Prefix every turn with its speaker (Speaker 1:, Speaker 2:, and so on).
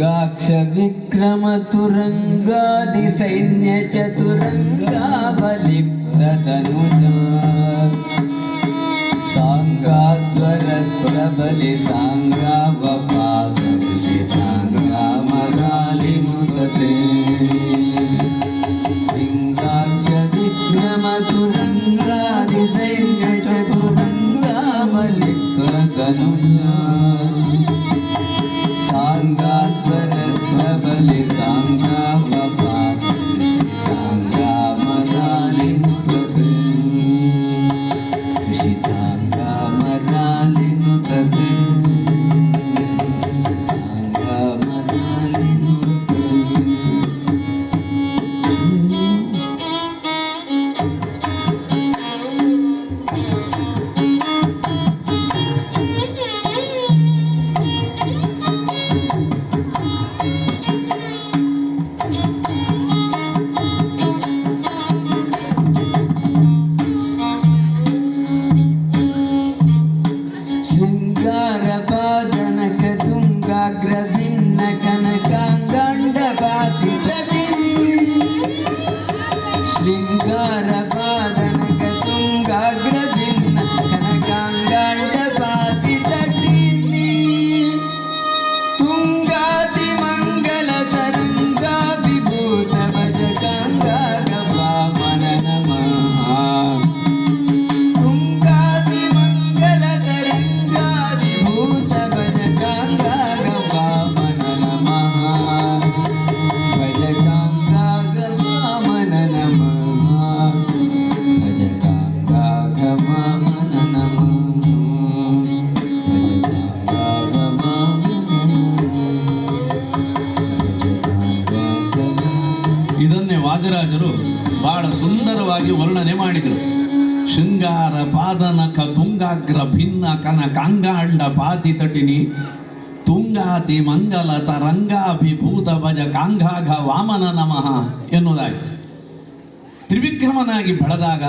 Speaker 1: ఖడ్గాక్ష విక్రమతురంగాది సైన్య చతురంగాబలిప్తనుజా సాంగాత్వరస్త్రబలి సాంగావపాదర్శితాంగామగాలిముదే లింగాక్ష విక్రమతురంగాది సైన్య చతురంగాబలిప్తనుజా సాంగాత్వ Thank you. శృంగారపాదనక తుంగాగ్రభిన్న కనకాంగాండపాతితటి శృంగారపాదనక తుంగాగ్రభిన్న కనకాంగాండపాతితటి తుంగాతి మంగళ
Speaker 2: ವಾದಿರಾಜರು ಬಹಳ ಸುಂದರವಾಗಿ ವರ್ಣನೆ ಮಾಡಿದರು. ಶೃಂಗಾರ ಪಾದನಕ ತುಂಗಾಗ್ರ ಭಿನ್ನ ಕನ ಕಾಂಗಾಂಡ ಪಾತಿ ತಟಿನಿ. ತುಂಗಾತಿ ಮಂಗಲ ತರಂಗಾಭಿಭೂತ ಭಜ ಕಾಂಗಾಘ ವಾಮನ ನಮಃ ಎನ್ನುವುದಾಗಿ ತ್ರಿವಿಕ್ರಮನಾಗಿ ಬೆಳೆದಾಗ